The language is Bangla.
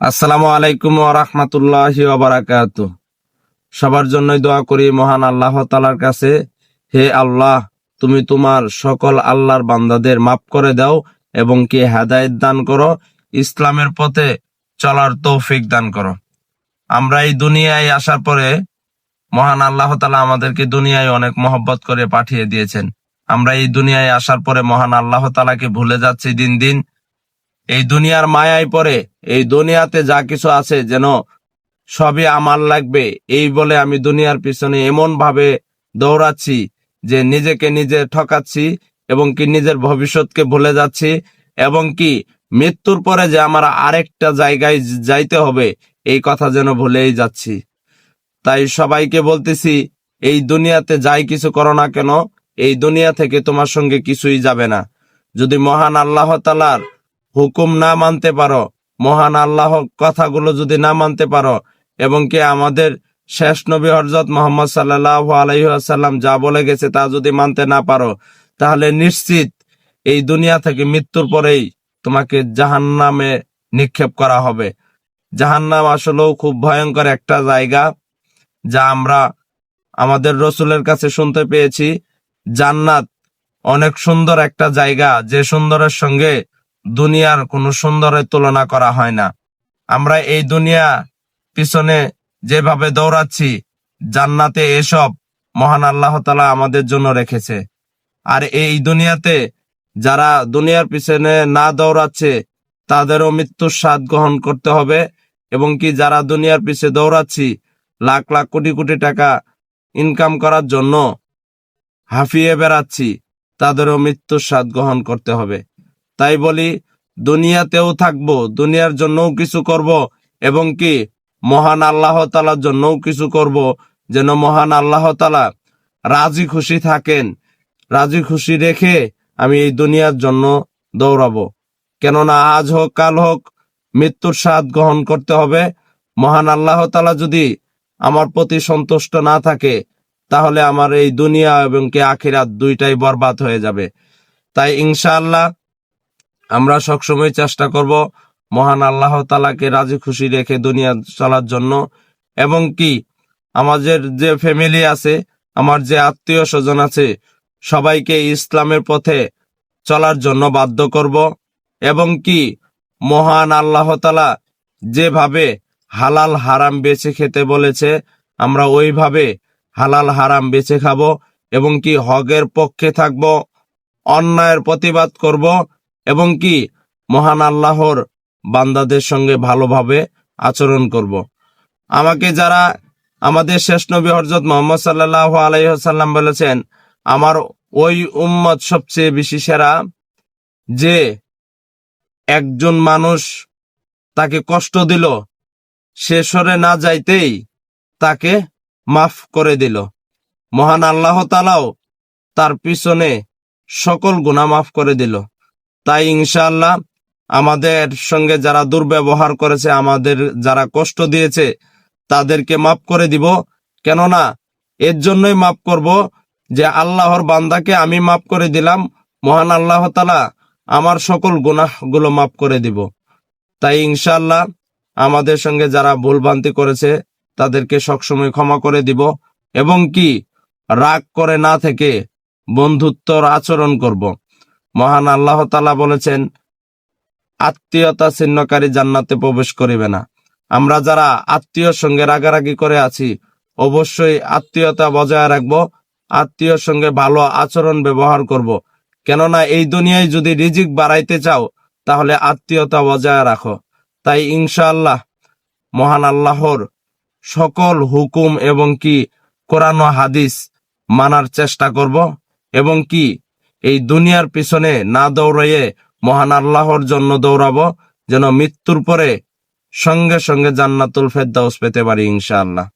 আসসালামু আলাইকুম ওরহমতুল্লাহ বারাকাত। সবার জন্যই দোয়া করি মহান আল্লাহ তালার কাছে, হে আল্লাহ, তুমি তোমার সকল আল্লাহর বান্দাদের মাফ করে দাও এবং কি হেদায়েত দান করো, ইসলামের পথে চলার তৌফিক দান করো। আমরা এই দুনিয়ায় আসার পরে মহান আল্লাহ তালা আমাদেরকে দুনিয়ায় অনেক মহব্বত করে পাঠিয়ে দিয়েছেন। আমরা এই দুনিয়ায় আসার পরে মহান আল্লাহ তালাকে ভুলে যাচ্ছি দিন দিন। এই দুনিয়ার মায়ায় পরে এই দুনিয়াতে যা কিছু আছে যেন সবই আমার লাগবে। এই বলে আমি দুনিয়ার পিছনে এমন ভাবে দৌড়াচ্ছি যে নিজেকে নিজে ঠকাচ্ছি এবং কি নিজের ভবিষ্যৎকে ভুলে যাচ্ছি এবং কি মৃত্যুর পরে যে আমার আরেকটা জায়গায় যাইতে হবে, এই কথা যেন ভুলেই যাচ্ছি। তাই সবাইকে বলতেছি, এই দুনিয়াতে যাই কিছু করো না কেন, এই দুনিয়া থেকে তোমার সঙ্গে কিছুই যাবে না। যদি মহান আল্লাহ তালার হুকুম না মানতে পারো, মহান আল্লাহ কথাগুলো যদি না মানতে পারো, এবং কি আমাদের শেষ নবী হরজত মোহাম্মদ সাল্লাহ আলহিহাসাল্লাম যা বলে গেছে তা যদি মানতে না পারো, তাহলে নিশ্চিত এই দুনিয়া থেকে মৃত্যুর পরেই তোমাকে জাহান্নামে নিক্ষেপ করা হবে। জাহান্নাম আসলেও খুব ভয়ঙ্কর একটা জায়গা, যা আমরা আমাদের রসুলের কাছে শুনতে পেয়েছি। জান্নাত অনেক সুন্দর একটা জায়গা, যে সুন্দরের সঙ্গে দুনিয়ার কোনো সুন্দরের তুলনা করা হয় না। আমরা এই দুনিয়া পিছনে যেভাবে দৌড়াচ্ছি, জান্নাতে এসব মহান আল্লাহ তালা আমাদের জন্য রেখেছে। আর এই দুনিয়াতে যারা দুনিয়ার পিছনে না দৌড়াচ্ছে, তাদেরও মৃত্যুর স্বাদ গ্রহণ করতে হবে। এবং কি যারা দুনিয়ার পিছে দৌড়াচ্ছি, লাখ লাখ কোটি কোটি টাকা ইনকাম করার জন্য হাফিয়ে বেড়াচ্ছি, তাদেরও মৃত্যুর স্বাদ গ্রহণ করতে হবে। তাই বলি, দুনিয়াতেও থাকব, দুনিয়ার জন্যও কিছু করব, এবং কি মহান আল্লাহ তালার জন্যও কিছু করব, যেন মহান আল্লাহ তালা রাজি খুশি থাকেন, রাজি খুশি রেখে আমি এই দুনিয়ার জন্য দৌড়াবো। কেননা আজ হোক, কাল হোক, মৃত্যুর স্বাদ গ্রহণ করতে হবে। মহান আল্লাহ তালা যদি আমার প্রতি সন্তুষ্ট না থাকে, তাহলে আমার এই দুনিয়া এবং কি আখিরাত দুইটাই বরবাদ হয়ে যাবে। তাই ইনশাআল্লাহ আমরা সবসময় চেষ্টা করব মহান আল্লাহ তালাকে রাজি খুশি রেখে দুনিয়া চলার জন্য। এবং কি, আমাদের যে ফ্যামিলি আছে, আমার যে আত্মীয় স্বজন আছে, সবাইকে ইসলামের পথে চলার জন্য বাধ্য করব। এবং কি, মহান আল্লাহ তালা যেভাবে হালাল হারাম বেছে খেতে বলেছে, আমরা ওইভাবে হালাল হারাম বেছে খাব। এবং কি হগের পক্ষে থাকব, অন্যায়ের প্রতিবাদ করব। এবং কি মহান আল্লাহর বান্দাদের সঙ্গে ভালোভাবে আচরণ করব। আমাকে যারা আমাদের শেষ নবী হরজত মোহাম্মদ সাল্লাহ আলাইসাল্লাম বলেছেন, আমার ওই উম্মত সবচেয়ে বেশি সেরা যে একজন মানুষ তাকে কষ্ট দিল, সে সরে না যাইতেই তাকে মাফ করে দিল মহান আল্লাহ তালাও তার পিছনে সকল গুণা মাফ করে দিল তাই ইনশাল্লাহ আমাদের সঙ্গে যারা দুর্ব্যবহার করেছে, আমাদের যারা কষ্ট দিয়েছে, তাদেরকে মাফ করে দিব। কেননা এর জন্যই মাফ করব যে আল্লাহর বান্দাকে আমি মাফ করে দিলাম। মহান আল্লাহ তালা আমার সকল গুনাহগুলো মাফ করে দিব। তাই ইনশাআল্লাহ আমাদের সঙ্গে যারা ভুলভ্রান্তি করেছে, তাদেরকে সবসময় ক্ষমা করে দিব এবং কি রাগ করে না থেকে বন্ধুত্বর আচরণ করব। মহান আল্লাহ তালা বলেছেন, আত্মীয়তা ছিন্নকারী জান্নাতে প্রবেশ করিবে না আমরা যারা আত্মীয়র সঙ্গে রাগারাগি করে আছি, অবশ্যই আত্মীয়তা বজায় রাখব আত্মীয়র সঙ্গে ভালো আচরণ ব্যবহার করব। কেননা এই দুনিয়ায় যদি রিজিক বাড়াইতে চাও, তাহলে আত্মীয়তা বজায় রাখো তাই ইনশাআল্লাহ মহান আল্লাহর সকল হুকুম এবং কি কোরআন হাদিস মানার চেষ্টা করব এবং কি এই দুনিয়ার পিছনে না দৌড়াইয়ে মহান আল্লাহর জন্য দৌড়াবো, যেন মৃত্যুর পরে সঙ্গে সঙ্গে জান্নাতুল ফেরদাউস পেতে পারি ইনশাআল্লাহ।